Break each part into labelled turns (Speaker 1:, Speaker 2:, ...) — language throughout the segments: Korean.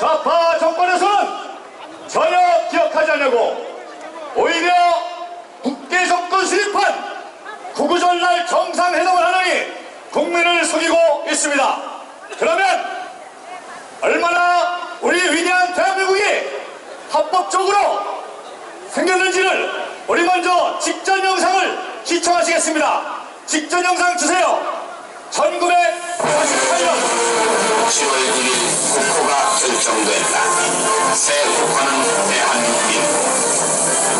Speaker 1: 좌파 정권에서는 전혀 기억하지 않냐고 오히려 국계 정권 수립한 구구절날 정상회담을 하느니 국민을 속이고 있습니다. 그러면 얼마나 우리 위대한 대한민국이 합법적으로 생겼는지를 우리 먼저 직전 영상을 시청하시겠습니다. 직전 영상 주세요. 1948년
Speaker 2: 10월 9일 국호가 결정된다. 새 국호는 대한민국.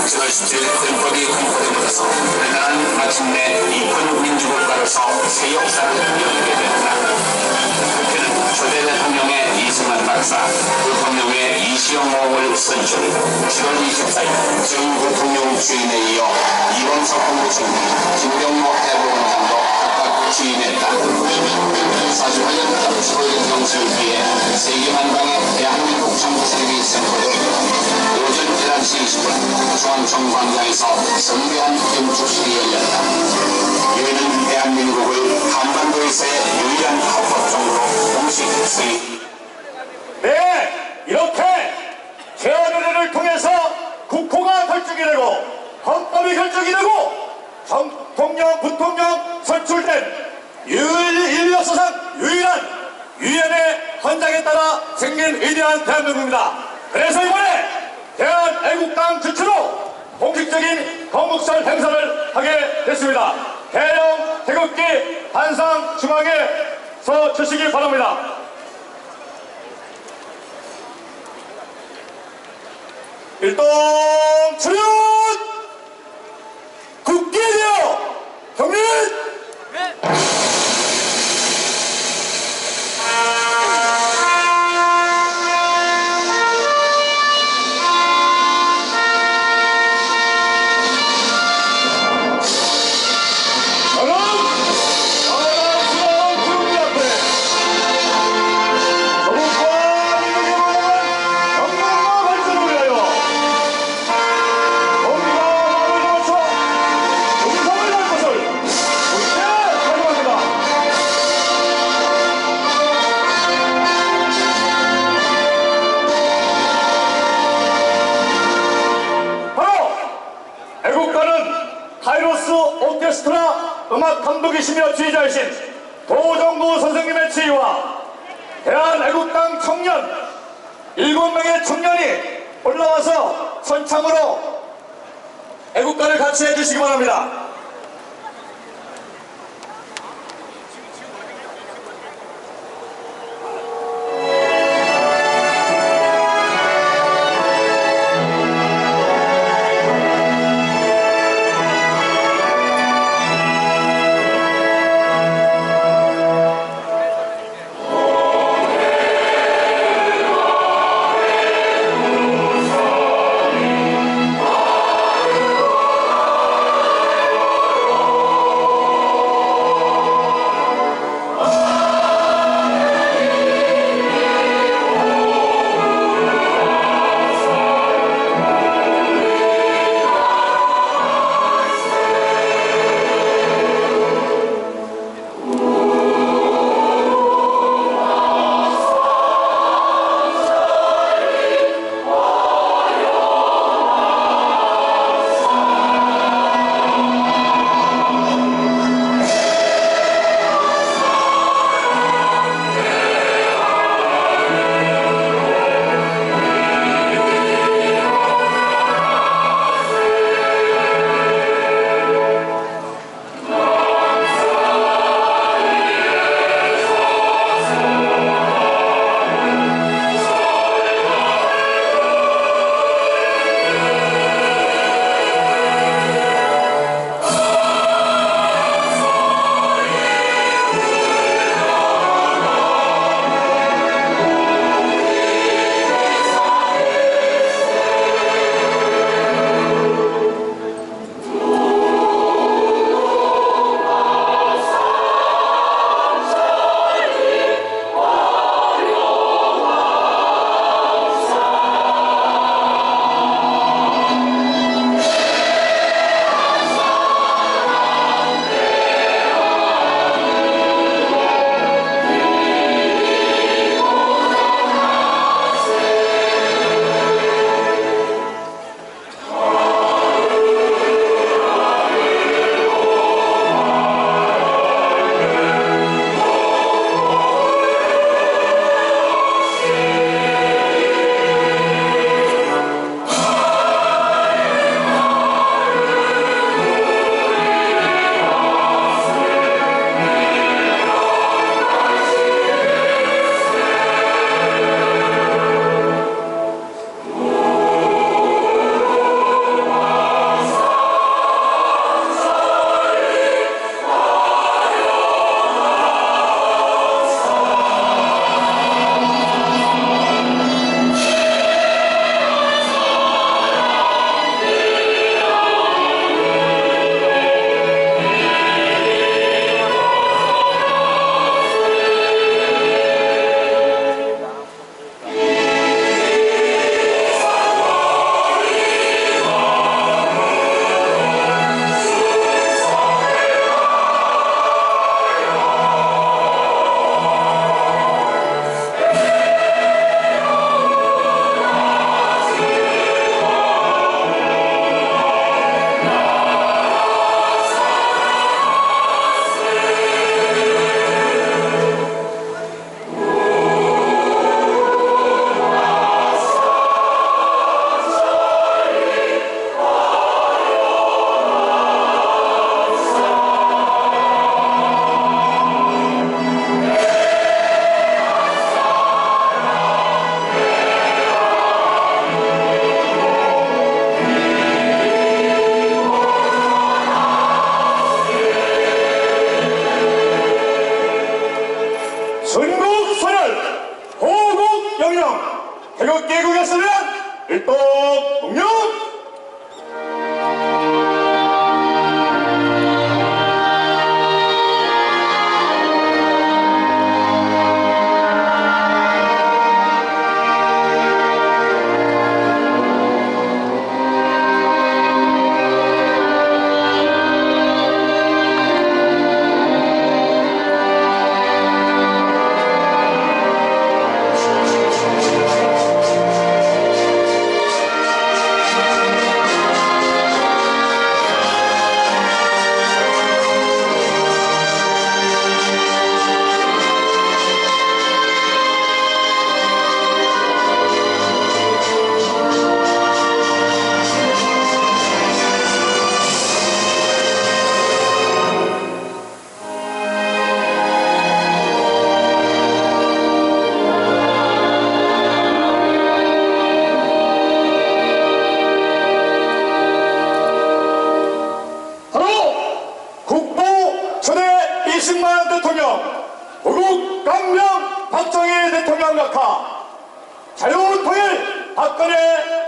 Speaker 2: 10월 17일 헌법이 공포되면서 우리나라는 마침내 이쁜 민주국가로서 새 역사를 열게 된다. 국회는 초대 대통령의 이승만 박사, 부통령의 이시영 모험을 선출, 7월 24일 정 부통령 주인에 이어 이범석 국무총리, 김병모 대법원장도 각각 취임했다. 48년 15일 경수를 위해 세계 만방의 대한민국 정부 세력이 선포되고 오전 11시 20분 중앙정광장에서 성대한 경축식이 열렸다. 이회는 대한민국을 한반도에서의 유일한 합법정으로 공식 수립
Speaker 1: 네, 이렇게 제안의례를 통해서 국호가 결정이 되고 헌법이 결정이 되고 정통령, 부통령 선출된 유일, 인류 사상 유일한 유엔의 헌장에 따라 생긴 위대한 대한민국입니다. 그래서 이번에 대한 애국당 주체로 공식적인 건국설 행사를 하게 됐습니다. 대형 태극기 한상 중앙에 서 주시기 바랍니다. 일동 출연 국기 감독이시며 지휘자이신 도정구 선생님의 지휘와 대한애국당 청년 일곱 명의 청년이 올라와서 선창으로 애국가를 같이 해주시기 바랍니다.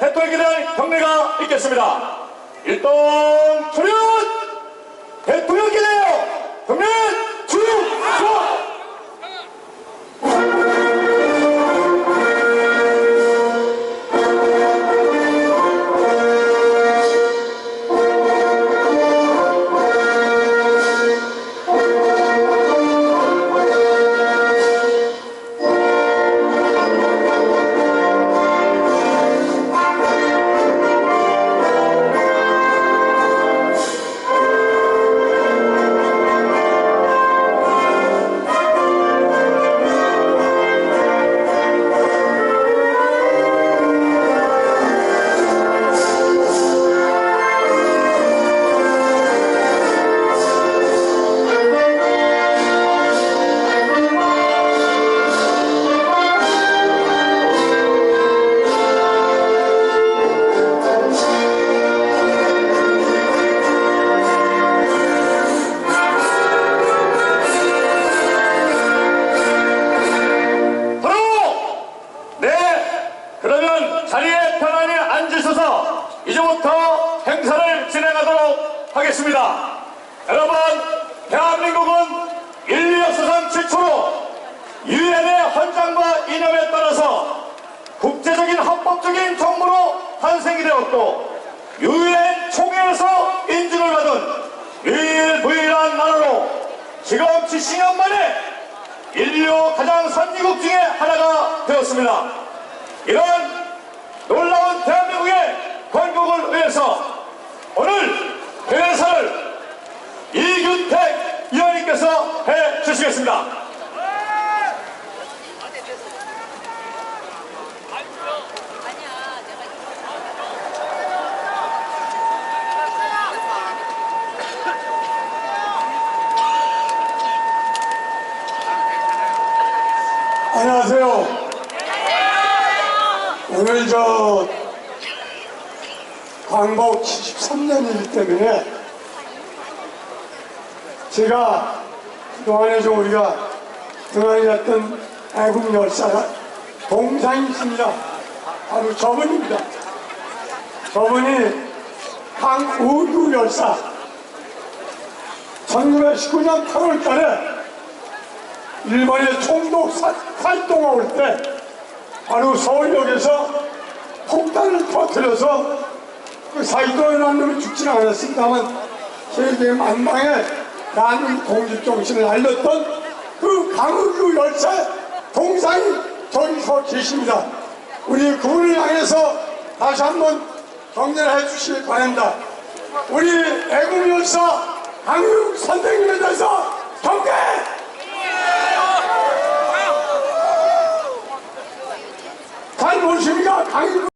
Speaker 1: 대통령에 대한 경례가 있겠습니다. 일동 출연! 대통령께 대하여 경례 되었고 유엔 총회에서 인증을 받은 유일무이한 나라로 지금 70년 만에 인류 가장 선진국 중에 하나가 되었습니다. 이런 놀라운 대한민국의 건국을 위해서 오늘 대회사를 이균택 위원님께서 해 주시겠습니다.
Speaker 3: 안녕하세요. 오늘 저 광복 73년이기 때문에 제가 그동안에 좀 우리가 등한이었던 애국 열사가 동상이 있습니다. 바로 저분입니다. 저분이 강우두 열사 1919년 8월 달에 일본의 총독 사- 활동을 올때 바로 서울역에서 폭탄을 터뜨려서 그 사기로 난 놈이 죽지는 않았습니다만 세계 만방에 나는 공주정신을 알렸던 그 강우규 열사 동상이 저기서 계십니다. 우리 그분을 향해서 다시 한번 정리해 주시기 바랍니다. 우리 애국 열사 강우규 선생님에 대해서 경계! 잘 모십니까? 강우